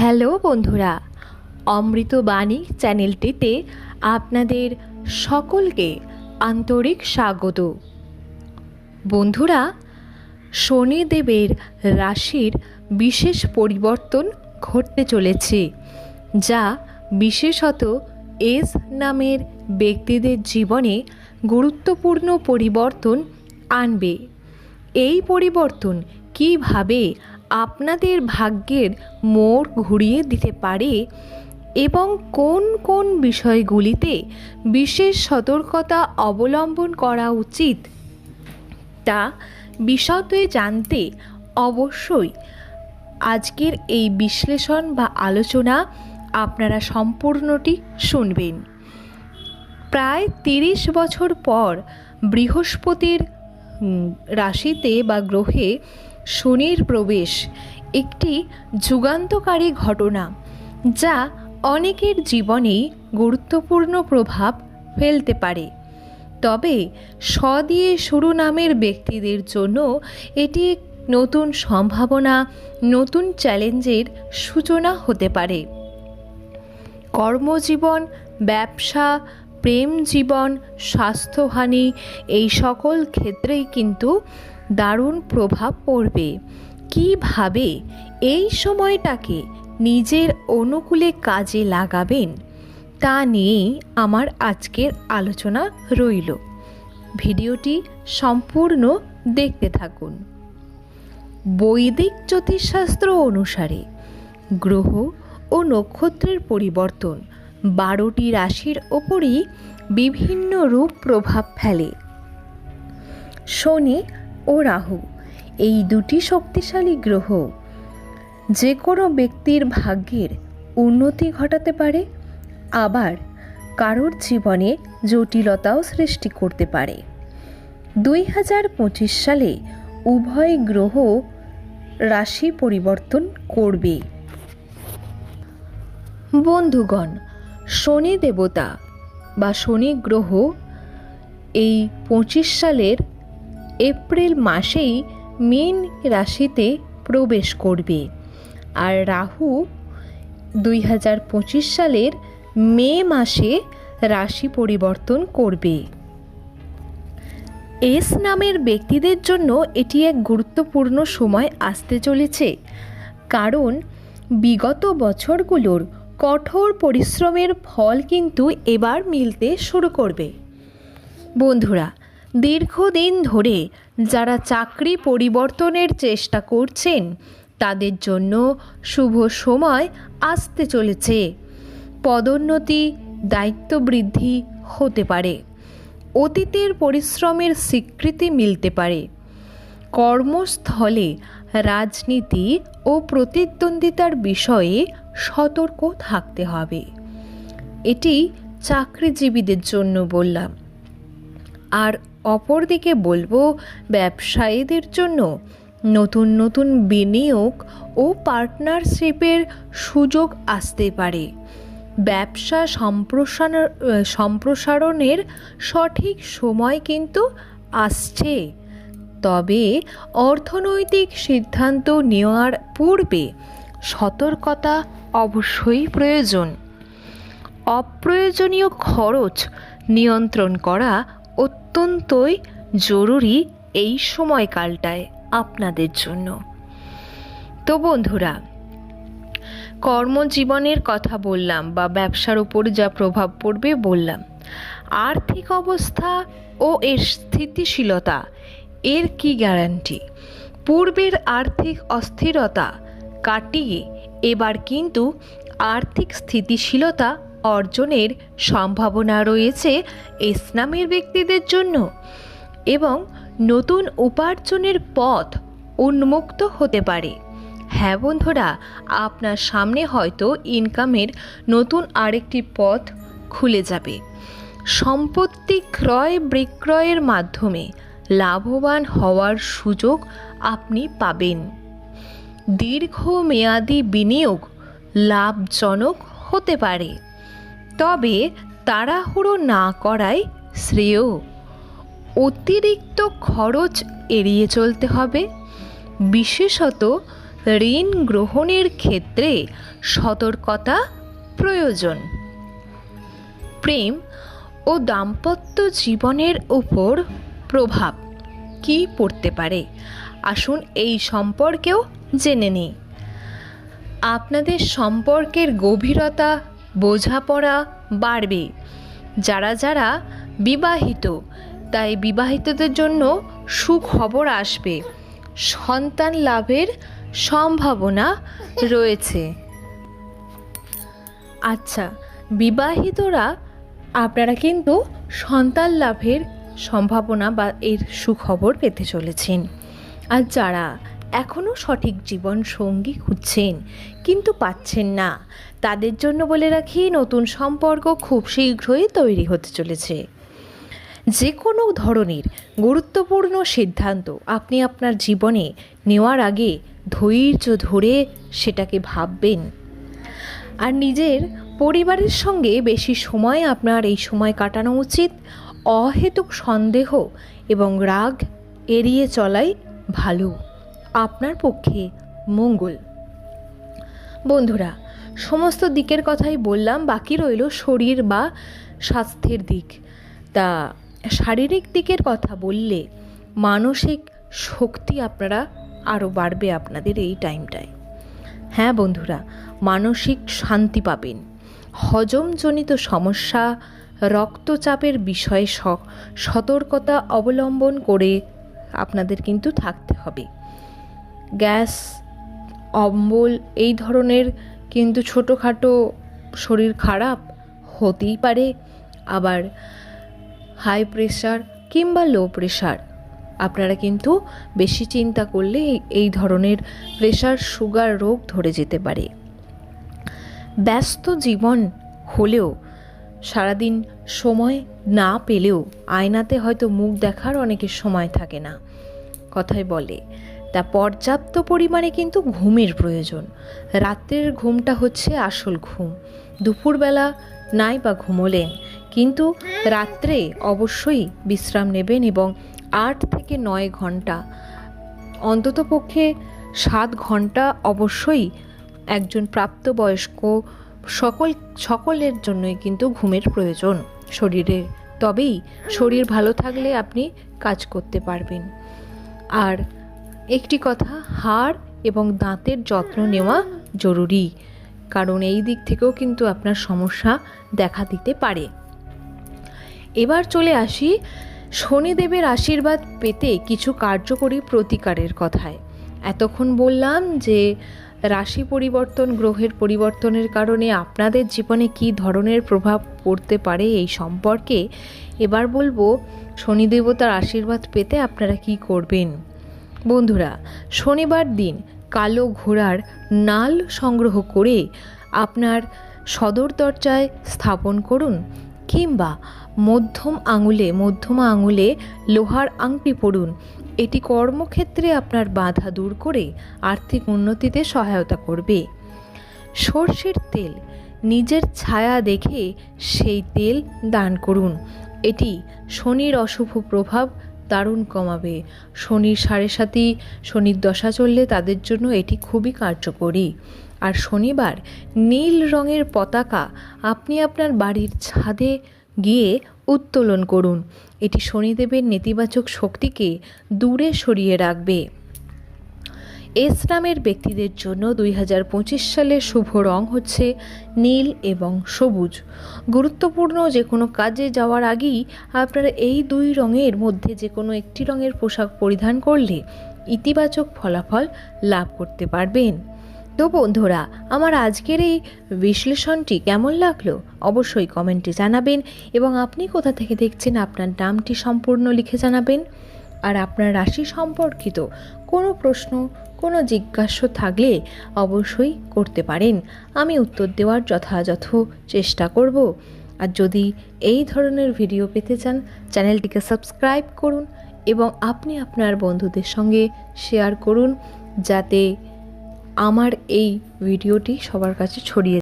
Hello বন্ধুরা অমৃতবাণী চ্যানেলটিতে আপনাদের সকলকে আন্তরিক স্বাগত। বন্ধুরা, শনিদেবের রাশির বিশেষ পরিবর্তন ঘটতে চলেছে, যা বিশেষত এস নামের ব্যক্তিদের জীবনে গুরুত্বপূর্ণ পরিবর্তন আনবে। এই পরিবর্তন কীভাবে আপনাদের ভাগ্যের মোড় ঘুরিয়ে দিতে পারে এবং কোন কোন বিষয়গুলিতে বিশেষ সতর্কতা অবলম্বন করা উচিত তা বিশদে জানতে অবশ্যই আজকের এই বিশ্লেষণ বা আলোচনা আপনারা সম্পূর্ণটি শুনবেন। প্রায় তিরিশ বছর পর বৃহস্পতির রাশিতে বা গ্রহে শনির প্রবেশ একটি যুগান্তকারী ঘটনা যা অনেকের জীবনেই গুরুত্বপূর্ণ প্রভাব ফেলতে পারে। তবে স দিয়ে শুরু নামের ব্যক্তিদের জন্য এটি নতুন সম্ভাবনা, নতুন চ্যালেঞ্জের সূচনা হতে পারে। কর্মজীবন, ব্যবসা, প্রেম জীবন, স্বাস্থ্যহানি এই সকল ক্ষেত্রেই কিন্তু দারুণ প্রভাব পড়বে। কীভাবে এই সময়টাকে নিজের অনুকূলে কাজে লাগাবেন, তা নিয়েই আমার আজকের আলোচনা রইল। ভিডিওটি সম্পূর্ণ দেখতে থাকুন। বৈদিক জ্যোতিষশাস্ত্র অনুসারে গ্রহ ও নক্ষত্রের পরিবর্তন বারোটি রাশির ওপরই বিভিন্ন রূপ প্রভাব ফেলে। শনি ও রাহু, এই দুটি শক্তিশালী গ্রহ যে কোনো ব্যক্তির ভাগ্যের উন্নতি ঘটাতে পারে, আবার কারোর জীবনে জটিলতাও সৃষ্টি করতে পারে। দুই হাজার পঁচিশ সালে উভয় গ্রহ রাশি পরিবর্তন করবে। বন্ধুগণ, শনি দেবতা বা শনি গ্রহ এই পঁচিশ সালের এপ্রিল মাসেই মীন রাশিতে প্রবেশ করবে। আর রাহু দুই হাজার পঁচিশ সালের মে মাসে রাশি পরিবর্তন করবে। এস নামের ব্যক্তিদের জন্য এটি এক গুরুত্বপূর্ণ সময় আসতে চলেছে, কারণ বিগত বছরগুলোর কঠোর পরিশ্রমের ফল কিন্তু এবার মিলতে শুরু করবে। বন্ধুরা দীর্ঘদিন ধরে যারা চাকরি পরিবর্তনের চেষ্টা করছেন, তাদের জন্য শুভ সময় আসতে চলেছে। পদোন্নতি দায়িত্ব বৃদ্ধি হতে পারে। অতীতের পরিশ্রমের স্বীকৃতি মিলতে পারে। কর্মস্থলে রাজনীতি ও প্রতিদ্বন্দ্বিতার বিষয়ে সতর্ক থাকতে হবে। এটি চাকরিজীবীদের জন্য বললাম। আর অপরদিকে বলব, ব্যবসায়ীদের জন্য নতুন নতুন বিনিয়োগ ও পার্টনারশিপের সুযোগ আসতে পারে। ব্যবসা সম্প্রসারণ, সম্প্রসারণের সঠিক সময় কিন্তু আসছে। তবে অর্থনৈতিক সিদ্ধান্ত নেওয়ার পূর্বে সতর্কতা অবশ্যই প্রয়োজন। অপ্রয়োজনীয় খরচ নিয়ন্ত্রণ করা অত্যন্তই জরুরি এই সময়কালটায় আপনাদের জন্য। তো বন্ধুরা, কর্মজীবনের কথা বললাম বা ব্যবসার উপর যা প্রভাব পড়বে বললাম। আর্থিক অবস্থা ও এর স্থিতিশীলতা, এর কি গ্যারান্টি? পূর্বের আর্থিক অস্থিরতা কাটিয়ে এবার কিন্তু আর্থিক স্থিতিশীলতা অর্জনের সম্ভাবনা রয়েছে ইসলামের ব্যক্তিদের জন্য এবং নতুন উপার্জনের পথ উন্মুক্ত হতে পারে। হ্যাঁ বন্ধুরা, আপনার সামনে হয়তো ইনকামের নতুন আরেকটি পথ খুলে যাবে। সম্পত্তি ক্রয় বিক্রয়ের মাধ্যমে লাভবান হওয়ার সুযোগ আপনি পাবেন। দীর্ঘমেয়াদী বিনিয়োগ লাভজনক হতে পারে। তবে তাড়াহুড়ো না করাই শ্রেয়। অতিরিক্ত খরচ এড়িয়ে চলতে হবে। বিশেষত ঋণ গ্রহণের ক্ষেত্রে সতর্কতা প্রয়োজন। প্রেম ও দাম্পত্য জীবনের উপর প্রভাব কি পড়তে পারে? আসুন এই সম্পর্কেও জেনে নিই। আপনাদের সম্পর্কের গভীরতা বোঝাপড়া বাড়বে। যারা যারা বিবাহিত, তাই বিবাহিতদের জন্য সুখবর আসবে। সন্তান লাভের সম্ভাবনা রয়েছে। আচ্ছা বিবাহিতরা, আপনারা কিন্তু সন্তান লাভের সম্ভাবনা বা এর সুখবর পেতে চলেছেন। আর যারা এখনও সঠিক জীবন সঙ্গী খুঁজছেন, কিন্তু পাচ্ছেন না। তাদের জন্য বলে রাখি, নতুন সম্পর্ক খুব শীঘ্রই তৈরি হতে চলেছে। যে কোনো ধরনের গুরুত্বপূর্ণ সিদ্ধান্ত আপনি আপনার জীবনে নেওয়ার আগে ধৈর্য ধরে সেটাকে ভাববেন। আর নিজের পরিবারের সঙ্গে বেশি সময় আপনার এই সময় কাটানো উচিত। অহেতুক সন্দেহ এবং রাগ এড়িয়ে চলাই ভালো। আপনার পক্ষে মঙ্গল। বন্ধুরা, সমস্ত দিকের কথাই বললাম, বাকি রইল শরীর বা স্বাস্থ্যের দিক। তা শারীরিক দিকের কথা বললে মানসিক শক্তি আপনারা আরও বাড়বে আপনাদের এই টাইমটায়। হ্যাঁ বন্ধুরা, মানসিক শান্তি পাবেন। হজমজনিত সমস্যা, রক্তচাপের বিষয়ে সতর্কতা অবলম্বন করে আপনাদের কিন্তু থাকতে হবে। গ্যাস, অম্বল এই ধরনের কিন্তু ছোটোখাটো শরীর খারাপ হতেই পারে। আবার হাই প্রেশার কিংবা লো প্রেশার আপনারা কিন্তু বেশি চিন্তা করলে এই- ধরনের প্রেশার সুগার রোগ ধরে যেতে পারে। ব্যস্ত জীবন হলেও, সারাদিন সময় না পেলেও আয়নাতে হয়তো মুখ দেখার অনেকের সময় থাকে না কথাই বলে। তা পর্যাপ্ত পরিমাণে কিন্তু ঘুমের প্রয়োজন। রাত্রের ঘুমটা হচ্ছে আসল ঘুম। দুপুরবেলা নাই বা ঘুমোলেন, কিন্তু রাত্রে অবশ্যই বিশ্রাম নেবেন এবং আট থেকে নয় ঘণ্টা অন্ততপক্ষে সাত ঘণ্টা অবশ্যই একজন প্রাপ্তবয়স্ক সকল, সকলের জন্যই কিন্তু ঘুমের প্রয়োজন শরীরে। তবেই শরীর ভালো থাকলে আপনি কাজ করতে পারবেন। আর একটি কথা, হাড় এবং দাঁতের যত্ন নেওয়া জরুরি, কারণ এই দিক থেকেও কিন্তু আপনার সমস্যা দেখা দিতে পারে। এবার চলে আসি শনিদেবের আশীর্বাদ পেতে কিছু কার্যকরী প্রতিকারের কথায়। এতক্ষণ বললাম যে, রাশি পরিবর্তন, গ্রহের পরিবর্তনের কারণে আপনাদের জীবনে কী ধরনের প্রভাব পড়তে পারে এই সম্পর্কে এবার বলব, শনিদেবতার আশীর্বাদ পেতে আপনারা কি করবেন? বন্ধুরা, শনিবার দিন কালো ঘোড়ার নাল সংগ্রহ করে আপনার সদর দরজায় স্থাপন করুন কিংবা মধ্যম আঙুলে, মধ্যমা আঙুলে লোহার আংটি পড়ুন এটি কর্মক্ষেত্রে আপনার বাধা দূর করে আর্থিক উন্নতিতে সহায়তা করবে। সর্ষের তেল, নিজের ছায়া দেখে সেই তেল দান করুন। এটি শনির অশুভ প্রভাব দারুণ কমাবে। শনির সাড়ে সাথী শনির দশা চললে তাদের জন্য এটি খুবই কার্যকরী। আর শনিবার নীল রঙের পতাকা আপনি আপনার বাড়ির ছাদে গিয়ে উত্তোলন করুন। এটি শনিদেবের নেতিবাচক শক্তিকে দূরে সরিয়ে রাখবে। এস নামের ব্যক্তিদের জন্য দুই হাজার পঁচিশ সালের শুভ রং হচ্ছে নীল এবং সবুজ। গুরুত্বপূর্ণ যে কোনো কাজে যাওয়ার আগেই আপনারা এই দুই রঙের মধ্যে যে কোনো একটি রঙের পোশাক পরিধান করলে ইতিবাচক ফলাফল লাভ করতে পারবেন। তো বন্ধুরা, আমার আজকের এই বিশ্লেষণটি কেমন লাগল অবশ্যই কমেন্টে জানাবেন এবং আপনি কোথা থেকে দেখছেন আপনার নামটি সম্পূর্ণ লিখে জানাবেন। আর আপনার রাশি সম্পর্কিত কোনো প্রশ্ন কোনো জিজ্ঞাস্য থাকলে অবশ্যই করতে পারেন। আমি উত্তর দেওয়ার যথাযথ চেষ্টা করব। আর যদি এই ধরনের ভিডিও পেতে চান, চ্যানেলটিকে সাবস্ক্রাইব করুন এবং আপনি আপনার বন্ধুদের সঙ্গে শেয়ার করুন, যাতে আমার এই ভিডিওটি সবার কাছে ছড়িয়ে